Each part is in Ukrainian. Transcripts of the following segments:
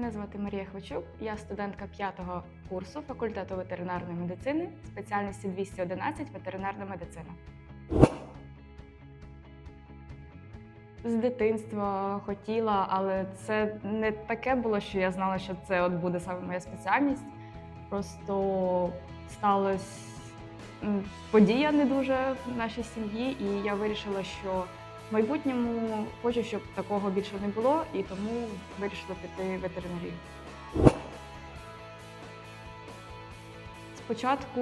Мене звати Марія Хвачук, я студентка п'ятого курсу факультету ветеринарної медицини, спеціальності 211 ветеринарна медицина. З дитинства хотіла, але це не таке було, що я знала, що це от буде саме моя спеціальність. Просто сталася подія не дуже в нашій сім'ї, і я вирішила, що майбутньому хочу, щоб такого більше не було, і тому вирішила піти в ветеринарію. Спочатку,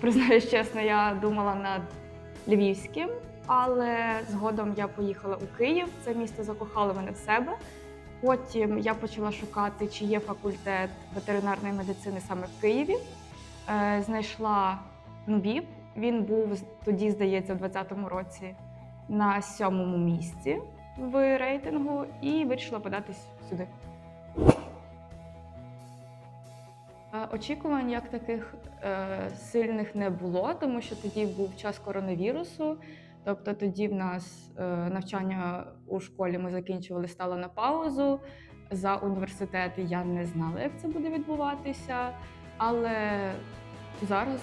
признаюсь чесно, я думала над львівським, але згодом я поїхала у Київ. Це місто закохало мене в себе. Потім я почала шукати, чи є факультет ветеринарної медицини саме в Києві. Е, Знайшла НУБІП. Він був тоді, здається, в 2020 році на сьомому місці в рейтингу і вирішила податись сюди. Е, Очікувань як таких е, сильних не було, тому що тоді був час коронавірусу. Тобто тоді в нас е, навчання у школі ми закінчували, стало на паузу. За університети я не знала, як це буде відбуватися. Але зараз,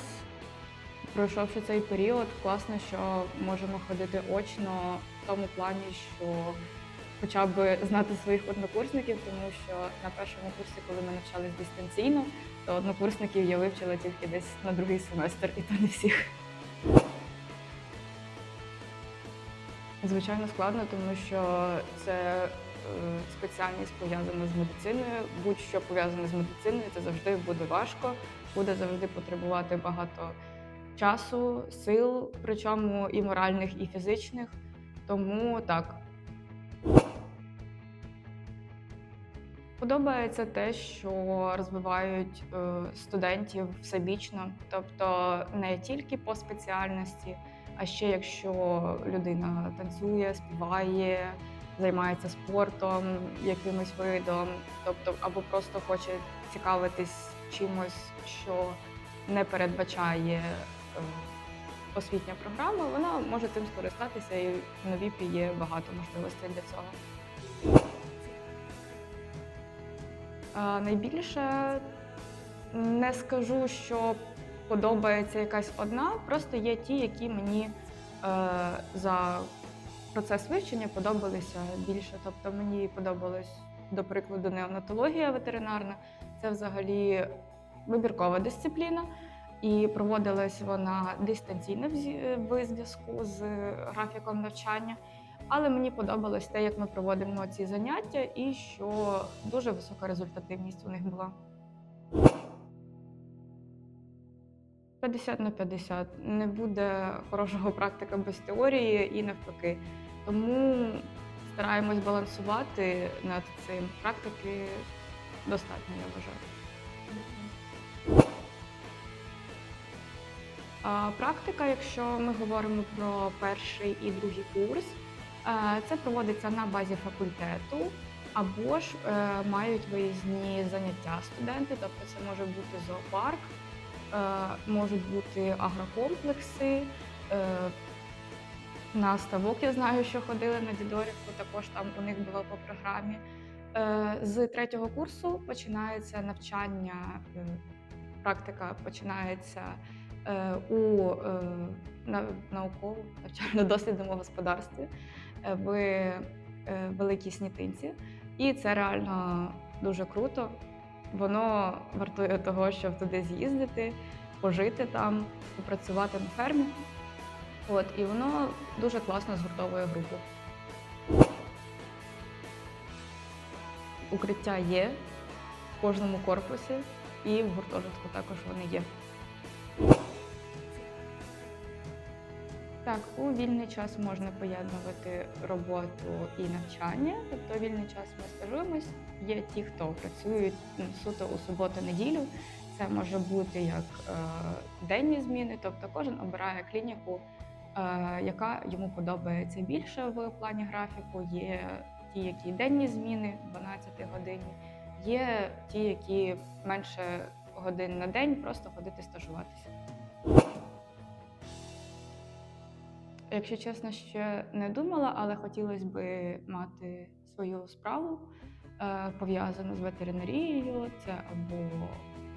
пройшовши цей період, класно, що можемо ходити очно в тому плані, що хоча б знати своїх однокурсників, тому що на першому курсі, коли ми навчались дистанційно, то однокурсників я вивчила тільки десь на другий семестр, і то не всіх. Звичайно, складно, тому що це е, спеціальність пов'язана з медициною. Будь-що пов'язане з медициною, це завжди буде важко, буде завжди потребувати багато часу, сил, причому і моральних, і фізичних. Тому так. Подобається те, що розвивають е, студентів всебічно, тобто не тільки по спеціальності, а ще якщо людина танцює, співає, займається спортом, якимось видом, тобто або просто хоче цікавитись чимось, що не передбачає освітня програма, вона може тим скористатися, і в новіпі є багато можливостей для цього. Найбільше не скажу, що подобається якась одна, просто є ті, які мені е, за процес вивчення подобалися більше. Тобто мені подобалась, до прикладу, неонатологія ветеринарна. Це взагалі вибіркова дисципліна, і проводилась вона дистанційно в зв'язку з графіком навчання. Але мені подобалось те, як ми проводимо ці заняття, і що дуже висока результативність у них була. 50 на 50. Не буде хорошого практика без теорії і навпаки. Тому стараємось балансувати над цим. Практики достатньо, я вважаю. Практика, якщо ми говоримо про перший і другий курс, е, це проводиться на базі факультету, або ж е, мають виїзні заняття студенти, тобто це може бути зоопарк, е, можуть бути агрокомплекси. На ставок я знаю, що ходили на Дідорівку, також там у них було по програмі. З третього курсу починається навчання, практика починається у е, на- науково навчально-дослідному господарстві е, в е, Великій Снітинці. І це реально дуже круто. Воно вартує того, щоб туди з'їздити, пожити там, попрацювати на фермі. От, і воно дуже класно згуртовує групу. Укриття є в кожному корпусі, і в гуртожитку також вони є. Так, у вільний час можна поєднувати роботу і навчання. Тобто вільний час ми стажуємось. Є ті, хто працюють ну, суто у суботу-неділю. Це може бути як е, денні зміни, тобто кожен обирає клініку, е, яка йому подобається більше в плані графіку. Є ті, які денні зміни, 12 годинні, є ті, які менше годин на день, просто ходити стажуватися. Якщо чесно, ще не думала, але хотілося б мати свою справу. е, пов'язано з ветеринарією, це або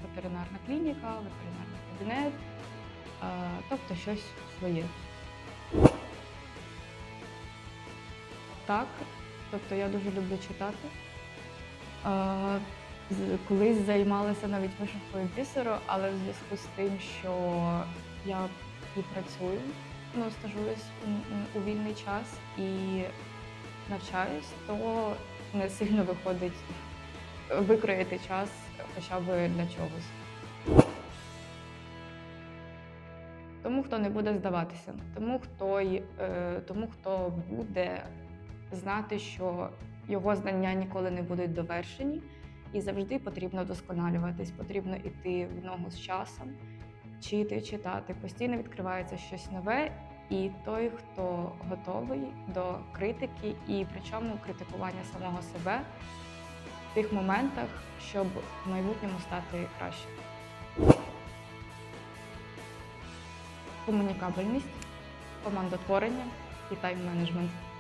ветеринарна клініка, ветеринарний кабінет, е, тобто щось своє. Так, тобто я дуже люблю читати. Е, Колись займалася навіть вишивкою бісеру, але в зв'язку з тим, що я і працюю, ну, стажуюсь у- вільний час і навчаюсь, то не сильно виходить викроїти час хоча б для чогось. Тому хто не буде здаватися, тому хто, е, тому хто буде знати, що його знання ніколи не будуть довершені, і завжди потрібно вдосконалюватись, потрібно йти в ногу з часом, вчити, читати. Постійно відкривається щось нове, і той, хто готовий до критики, і причому критикування самого себе в тих моментах, щоб в майбутньому стати краще. Комунікабельність, командотворення і тайм-менеджмент.